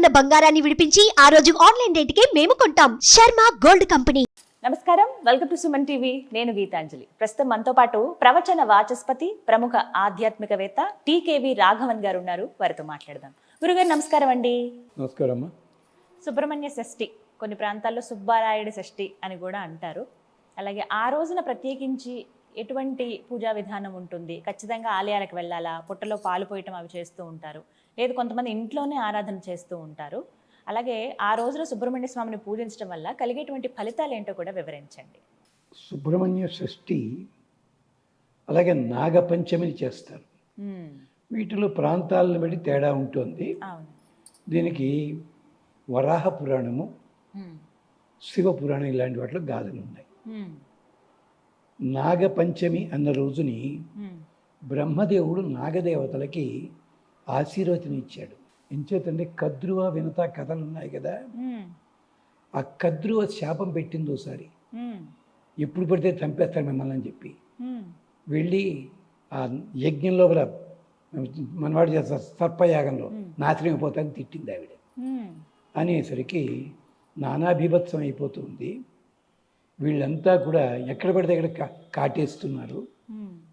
ఉన్న బంగారాన్ని విడిపించి ఆ రోజు ఆన్లైన్ రేటుకే మేము కొంటాం. Sharma gold company. నమస్కారం. Welcome to Suman TV. నేను గీతాంజలి. ప్రస్తుతం మనతో పాటు ప్రవచన వాచస్పతి ప్రముఖ ఆధ్యాత్మికవేత్త టీకేవి రాఘవన్ గారు ఉన్నారు. వారితో మాట్లాడదాం. గురుగారు నమస్కారం అండి. నమస్కారం అమ్మా సుబ్రహ్మణ్య షష్ఠి కొన్ని ప్రాంతాల్లో సుబ్బారాయుడి షష్ఠి అని కూడా అంటారు. అలాగే ఆ రోజున ప్రత్యేకించి ఎటువంటి పూజా విధానం ఉంటుంది? ఖచ్చితంగా ఆలయాలకు వెళ్ళాలా? పుట్టలో పాలు పోయటం అవి చేస్తూ ఉంటారు. లేదు కొంతమంది ఇంట్లోనే ఆరాధన చేస్తూ ఉంటారు. అలాగే ఆ రోజున సుబ్రహ్మణ్య స్వామిని పూజించడం వల్ల కలిగేటువంటి ఫలితాలు ఏంటో కూడా వివరించండి. సుబ్రహ్మణ్య షష్ఠి అలాగే నాగపంచమిని చేస్తారు. వీటిలో ప్రాంతాలను బట్టి తేడా ఉంటుంది. దీనికి వరాహ పురాణము శివ పురాణం ఇలాంటి వాటిలో గాథలు ఉన్నాయి. నాగపంచమి అన్న రోజుని బ్రహ్మదేవుడు నాగదేవతలకి ఆశీర్వచనం ఇచ్చాడు. ఎంచేతంటే కద్రువ వినత కథలు ఉన్నాయి కదా. ఆ కద్రువ శాపం పెట్టింది ఒకసారి ఎప్పుడు పడితే చంపేస్తారు మిమ్మల్ని అని చెప్పి. వెళ్ళి ఆ యజ్ఞం లోపల మనవాడు చేస్తారు సర్పయాగంలో నాశనం అయిపోతాను తిట్టింది ఆవిడ. అనేసరికి నానాభిభత్సం అయిపోతుంది. వీళ్ళంతా కూడా ఎక్కడ పడితే అక్కడ కా కాటేస్తున్నారు.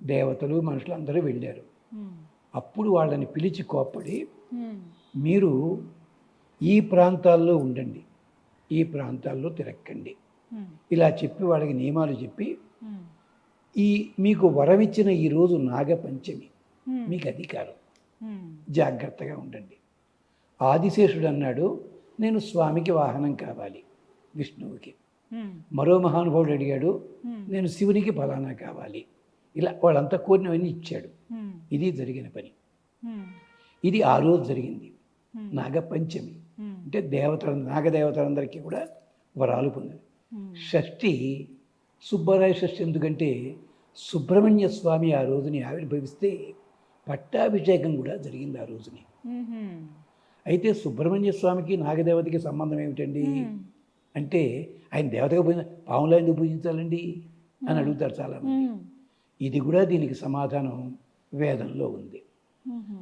దేవతలు మనుషులు అందరూ వెళ్ళారు అప్పుడు వాళ్ళని పిలిచి కోప్పడి మీరు ఈ ప్రాంతాల్లో ఉండండి ఈ ప్రాంతాల్లో తిరక్కండి ఇలా చెప్పి వాళ్ళకి నియమాలు చెప్పి ఈ మీకు వరమిచ్చిన ఈ రోజు నాగపంచమి మీకు అధికారం. జాగ్రత్తగా ఉండండి. ఆదిశేషుడు అన్నాడు నేను స్వామికి వాహనం కావాలి విష్ణువుకి. మరో మహానుభావుడు అడిగాడు. నేను శివునికి ఫలానా కావాలి? ఇలా వాళ్ళంతా కోరినవన్నీ ఇచ్చాడు. ఇది జరిగిన పని. ఇది ఆ రోజు జరిగింది. నాగపంచమి. అంటే దేవతల నాగదేవతలందరికీ కూడా వరాలు పొందారు ఉమ్, షష్ఠి సుబ్బరాయ షష్ఠి ఎందుకంటే సుబ్రహ్మణ్య స్వామి ఆ రోజుని ఆవిర్భవిస్తే పట్టాభిషేకం కూడా జరిగింది ఆ రోజుని. అయితే సుబ్రహ్మణ్య స్వామికి నాగదేవతకి సంబంధం ఏమిటండి? అంటే ఆయన దేవతగా పూజ పాములా ఎందుకు పూజించాలండి? అని అడుగుతారు చాలామంది. ఉమ్, ఇది కూడా దీనికి సమాధానం. వేదంలో ఉంది.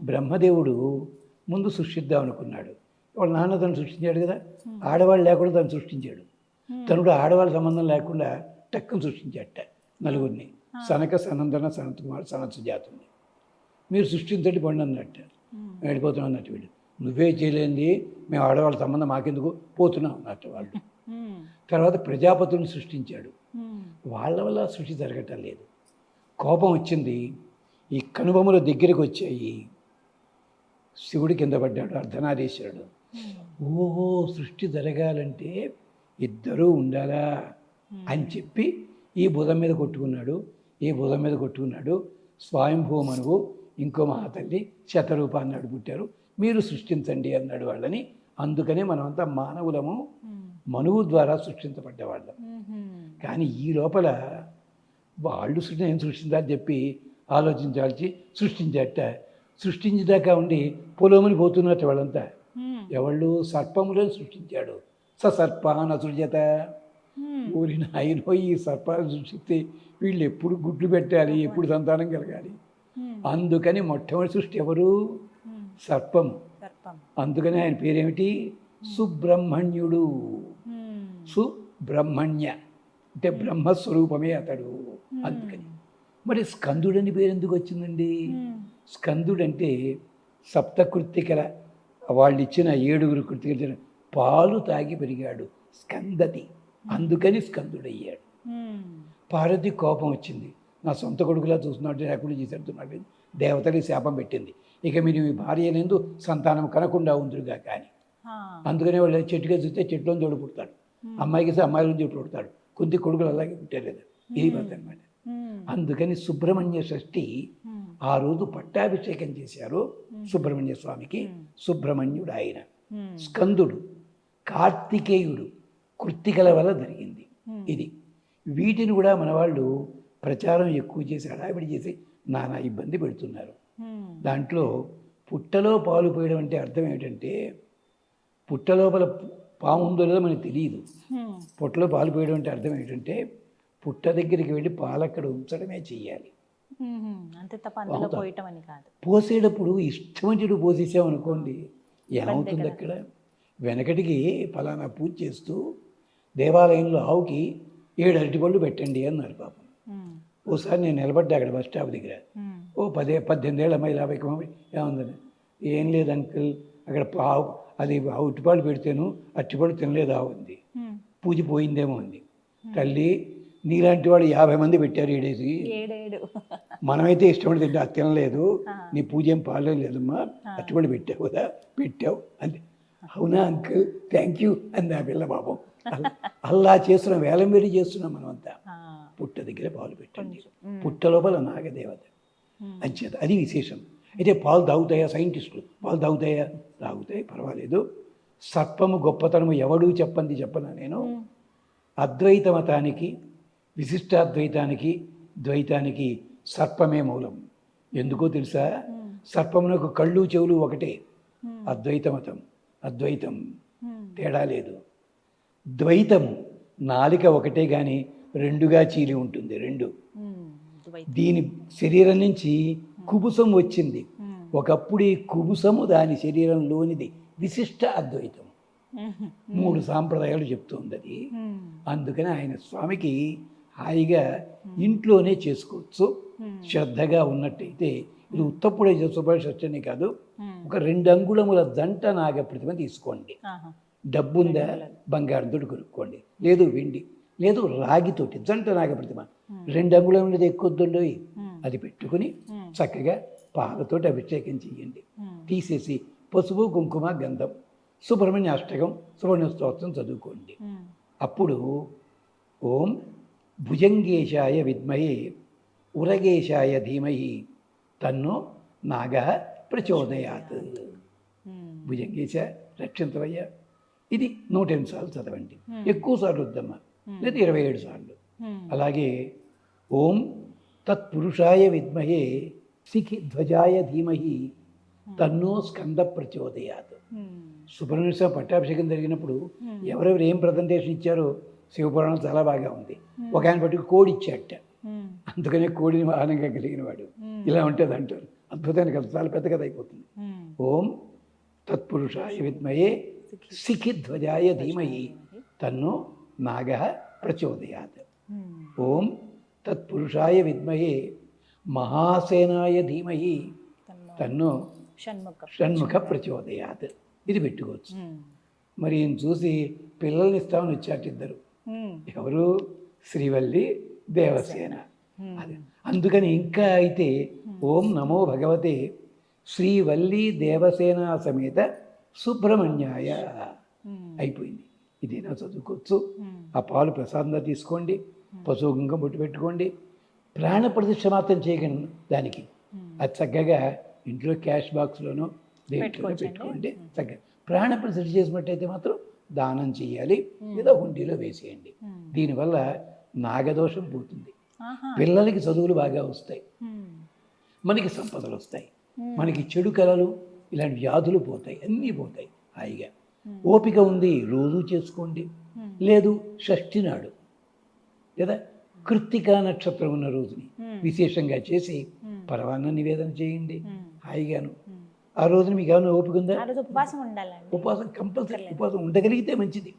బ్రహ్మదేవుడు ముందు సృష్టిద్దాం అనుకున్నాడు. వాళ్ళ నాన్న తను సృష్టించాడు కదా. ఆడవాళ్ళు లేకుండా తను సృష్టించాడు. తను కూడా ఆడవాళ్ళ సంబంధం లేకుండా టక్కును సృష్టించాట నలుగురిని. సనక సనందన సనత్ కుమార్ సనత్ సుజాతుని. మీరు సృష్టించండి పండు అన్నట్టు. వెళ్ళిపోతున్నాం అన్నట్టు వీళ్ళు. నువ్వే చేయలేంది. మేము ఆడవాళ్ళ సంబంధం మాకెందుకు? పోతున్నాం అన్నట్టు వాళ్ళు. తర్వాత ప్రజాపతులను సృష్టించాడు. వాళ్ళ వల్ల సృష్టి జరగటం లేదు. కోపం వచ్చింది. ఈ కనుబొమ్మల దగ్గరికి వచ్చాయి. శివుడి కింద పడ్డాడు అర్ధనారీశ్వరుడు. ఓహో సృష్టి జరగాలంటే ఇద్దరూ ఉండాలా? అని చెప్పి ఈ బుధం మీద కొట్టుకున్నాడు. ఈ బుధం మీద కొట్టుకున్నాడు. స్వయంభూ మనువు ఇంకో మహాతల్లి శతరూపాన్ని అన్నాడు పుట్టారు. మీరు సృష్టించండి అన్నాడు వాళ్ళని. అందుకనే మనమంతా మానవులము ఉమ్, మనువు ద్వారా సృష్టించబడ్డవాళ్ళం. కానీ ఈ లోపల వాళ్ళు సృష్టి నేను సృష్టించాలని చెప్పి ఆలోచించాల్సి సృష్టించట. సృష్టించేదాకా ఉండి పొలమని పోతున్నట్టు వాళ్ళంతా. ఎవళ్ళు సర్పములను సృష్టించాడు? ససర్పాన సృజత. ఉమ్, ఊరి నాయనో ఈ సర్పాలను సృష్టిస్తే వీళ్ళు ఎప్పుడు గుడ్లు పెట్టాలి ఎప్పుడు సంతానం కలగాలి? అందుకని మొట్టమొదటి సృష్టి ఎవరు? సర్పం. అందుకని ఆయన పేరేమిటి? సుబ్రహ్మణ్యుడు. సుబ్రహ్మణ్య. అంటే బ్రహ్మస్వరూపమే అతడు. అందుకని. మరి స్కందుడని పేరు ఎందుకు వచ్చిందండి? స్కందుడంటే సప్తకృత్తికల వాళ్ళు ఇచ్చిన ఏడుగురు కృతికల పాలు తాగి పెరిగాడు స్కందతి అందుకని స్కందుడయ్యాడు. పార్వతి కోపం వచ్చింది. నా సొంత కొడుకులా చూస్తున్నాడు లేకుండా చేసేస్తున్నాడు దేవతకి శాపం పెట్టింది. ఇక మీరు మీ భార్య లేందు సంతానం కనకుండా ఉందిరుగా కానీ. అందుకనే వాళ్ళు చెట్టుగా చూస్తే చెట్టులో జోడు పుడతాడు. అమ్మాయికి ఇస్తే అమ్మాయిలో జోడు పుడతాడు. కొద్ది కొడుకులు అలాగే పుట్టారు కదా. ఇది అనమాట అందుకని సుబ్రహ్మణ్య షష్ఠి ఆ రోజు పట్టాభిషేకం చేశారు సుబ్రహ్మణ్య స్వామికి. సుబ్రహ్మణ్యుడు ఆయన స్కందుడు కార్తికేయుడు కృత్తికల వల్ల జరిగింది. ఇది. వీటిని కూడా మన వాళ్ళు ప్రచారం ఎక్కువ చేసి హడావిడి చేసి నానా ఇబ్బంది పెడుతున్నారు. దాంట్లో పుట్టలో పాలు పోయడం అంటే అర్థం ఏమిటంటే పుట్ట లోపల పాము ఉందో లేదో మనకు తెలియదు. పుట్టలో పాలు పోయడం అంటే అర్థం ఏంటంటే పుట్ట దగ్గరికి వెళ్ళి పాలు అక్కడ ఉంచడమే చెయ్యాలి. అంతే తప్ప అందులో పోయటం అని కాదు. పోసేటప్పుడు ఇష్టమంటుడు పోసేసామనుకోండి ఏమవుతుంది అక్కడ? వెనకటికి ఫలానా పూజ చేస్తూ దేవాలయంలో ఆవుకి ఏడు అరటిపళ్ళు పెట్టండి అన్నారు పాపం. ఓసారి నేను నిలబడ్డా అక్కడ బస్ స్టాప్ దగ్గర. ఓ పదే పద్దెనిమిది ఏళ్ళ అమ్మాయి యాభై ఏముందని ఏం లేదు అంకుల్ అక్కడ ఆవు అది అరటిపళ్ళు పెడితేను అరటిపళ్ళు తినలేదు ఆవు ఉంది. పూజ పోయిందేమో అంది తల్లి నీలాంటి వాడు యాభై మంది పెట్టారు ఏడేసి మనమైతే ఇష్టపడి తింటే అది తినలేదు. నీ పూజ ఏం పాలేదు లేదమ్మా. అట్టుబడి పెట్టావు కదా పెట్టావు అంతే అవునా అంకుల్? థ్యాంక్ యూ అంది ఆ పిల్ల పాపం. అలా- చేస్తున్నాం వేలం వేడి చేస్తున్నాం మనమంతా. పుట్ట దగ్గర పాలు పెట్టండి. పుట్ట లోపల నాగదేవత. అంచేత అది విశేషం. అయితే పాలు తాగుతాయా సైంటిస్టులు? పాలు తాగుతాయా? తాగుతాయి పర్వాలేదు. సర్పము గొప్పతనము ఎవడూ చెప్పంది చెప్పనా నేను. అద్వైత మతానికి విశిష్టాద్వైతానికి ద్వైతానికి సర్పమే మూలం ఎందుకో తెలుసా సర్పమునకు కళ్ళు చెవులు ఒకటే Hmm. అద్వైత. తేడా లేదు ద్వైతము నాలిక ఒకటే కానీ రెండుగా చీలి ఉంటుంది రెండు. ద్వైతం. దీని శరీరం నుంచి కుబుసం వచ్చింది. ఒకప్పుడు ఈ కుబుసము దాని శరీరంలోనిది విశిష్ట అద్వైతం. మూడు సాంప్రదాయాలు చెప్తుంది అది. అందుకని ఆయన స్వామికి హాయిగా ఇంట్లోనే చేసుకోవచ్చు. శ్రద్ధగా ఉన్నట్టయితే ఇది ఉత్తప్పుడే సుభాషని కాదు ఉమ్. ఒక రెండు అంగుళముల దంట నాగ ప్రతిమ తీసుకోండి. డబ్బుందా బంగారంతోటి కొనుక్కోండి లేదు వెండి లేదు రాగితోటి జంట నాగ ప్రతిమ రెండు అంగుళములది ఎక్కువద్దండి ఉమ్. అది పెట్టుకుని. చక్కగా పాలతోటి అభిషేకం చెయ్యండి ఉమ్. తీసేసి పసుపు కుంకుమ గంధం సుబ్రహ్మణ్య అష్టకం సుబ్రహ్మణ్య స్తోత్రం చదువుకోండి. అప్పుడు ఓం భుజంగేశాయ విద్మహే ఉరగేశాయ ధీమహి తన్నో నాగ ప్రచోదయాత్. ఉమ్. భుజంగేశ రక్షించవయ్యా. ఇది నూట ఎనిమిది సార్లు చదవండి. ఎక్కువ సార్లు వద్దమ్మా. లేదా ఇరవై ఏడు సార్లు. అలాగే ఓం తత్పురుషాయ విద్మహే శిఖి ధ్వజాయ ధీమహి తన్నో స్కంద ప్రచోదయాత్. సుబ్రహ్మణ్య పట్టాభిషేకం జరిగినప్పుడు ఎవరెవరు ఏం ప్రజెంటేషన్ ఇచ్చారో శివపురాణం చాలా బాగా ఉంది. ఒక ఆయన పట్టుకు కోడి ఇచ్చాట. అందుకనే కోడిని వాహనంగా కలిగిన వాడు ఇలా ఉంటుంది అంటారు. అద్భుతాన్ని కదా చాలా పెద్ద కథ అయిపోతుంది. ఓం తత్పురుషాయ విద్మయే శిఖి ధ్వజాయ ధీమహి. తన్ను నాగ ప్రచోదయాత్. ఓం తత్పురుషాయ విద్మయే మహాసేనాయ ధీమహి తన్మో తన్ను షణ్ముఖ ప్రచోదయాత్. ఇది పెట్టుకోవచ్చు. మరి చూసి పిల్లల్ని ఇస్తామని వచ్చాట ఇద్దరు. ఎవరు? శ్రీవల్లి దేవసేన. అది. అందుకని ఇంకా అయితే ఓం నమో భగవతే శ్రీవల్లి దేవసేన సమేత సుబ్రహ్మణ్యాయ. అయిపోయింది. ఇదేనా చదువుకోవచ్చు. ఆ పాలు ప్రసాదంగా తీసుకోండి. పశువు కుంకం బొట్టు పెట్టుకోండి. ప్రాణ ప్రతిష్ఠ మాత్రం చేయకండి దానికి. అది చక్కగా ఇంట్లో క్యాష్ బాక్స్లోనో దేంట్లో పెట్టుకోండి. చక్కగా. ప్రాణ ప్రతిష్ఠ చేసినట్టయితే మాత్రం దానం చేయాలి. లేదా హుండీలో వేసేయండి. దీనివల్ల నాగదోషం పోతుంది. పిల్లలకి చదువులు బాగా వస్తాయి. మనకి సంపదలు వస్తాయి. మనకి చెడు కళలు ఇలాంటి వ్యాధులు పోతాయి. అన్నీ పోతాయి హాయిగా. ఓపిక ఉంది రోజు చేసుకోండి. లేదు షష్ఠి నాడు. లేదా కృత్తికా నక్షత్రం ఉన్న రోజుని విశేషంగా చేసి పరవాన్న నివేదన చేయండి. హాయిగాను. ఆ రోజున మీకు ఏమైనా ఓపిక ఉందా? ఉపవాసం ఉండాలండి. ఉపవాసం కంపల్సరీ ఉపవాసం ఉండగలిగితే మంచిది.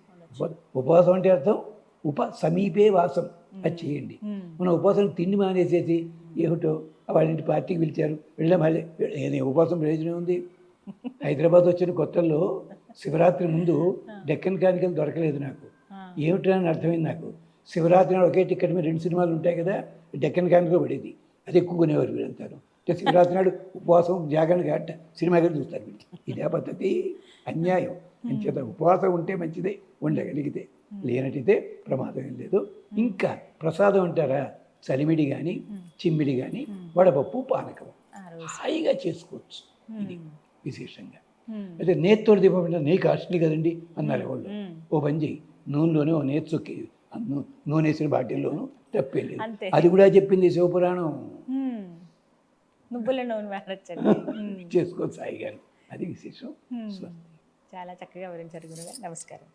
ఉప- ఉపవాసం అంటే అర్థం ఉప సమీపే వాసం. అది చేయండి. మన ఉపవాసం తిండి మానేసేసి ఏమిటో వాళ్ళ పార్టీకి పిలిచారు. వెళ్ళాం మళ్ళీ ఏది ఉపవాసం ప్రయోజనం ఉంది? హైదరాబాద్ వచ్చిన కొత్తల్లో శివరాత్రి ముందు డెక్కన్ కానికలు దొరకలేదు నాకు. ఏమిటో అని అర్థమైంది నాకు. శివరాత్రి ఒకే టికెట్ మీద రెండు సినిమాలు ఉంటాయి కదా డెక్కన్ కానికలో పడేది. అది ఎక్కువ కొనేవారు వీళ్ళంతారు అంటే శివరాత్రి నాడు ఉపవాసం జాగరణ గట్ట సినిమా గారు చూస్తారు ఇదే పద్ధతి అన్యాయం. అంచేత ఉపవాసం ఉంటే మంచిదే ఉండగలిగితే లేనట్టయితే ప్రమాదం ఏం లేదు. ఇంకా ప్రసాదం అంటారా? చలిమిడి కానీ చిమ్మిడి కానీ వడపప్పు పానకం. హాయిగా చేసుకోవచ్చు ఇది విశేషంగా. అయితే నేత్తోడు దీపం నెయ్యి కాస్ట్లీ కదండి అన్నారు వాళ్ళు. ఓ పని చెయ్యి. నూనెలోనే ఓ నేతి నూనె వేసిన బాటిల్లోనూ తప్పేలేదు అంతే. అది కూడా చెప్పింది శివపురాణం. నువ్వుల నూనె వాడచ్చండి. చేసుకోవచ్చు హాయిగా అది విశేషం. చాలా చక్కగా వివరించారు గురుగారు. నమస్కారం.